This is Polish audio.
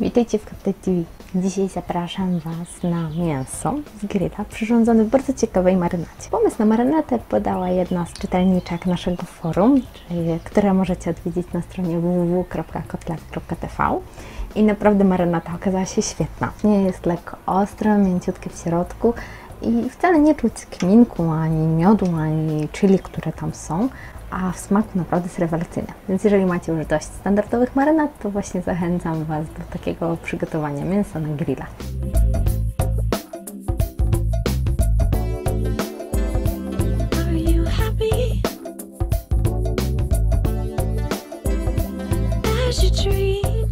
Witajcie w Kapte TV. Dzisiaj zapraszam Was na mięso z grilla przyrządzone w bardzo ciekawej marynacie. Pomysł na marynatę podała jedna z czytelniczek naszego forum, czyli, które możecie odwiedzić na stronie www.kotlak.tv i naprawdę marynata okazała się świetna. Nie jest lekko ostra, mięciutkie w środku i wcale nie czuć kminku, ani miodu, ani chili, które tam są, a w smaku naprawdę jest rewelacyjny. Więc jeżeli macie już dość standardowych marynat, to właśnie zachęcam Was do takiego przygotowania mięsa na grilla. You dream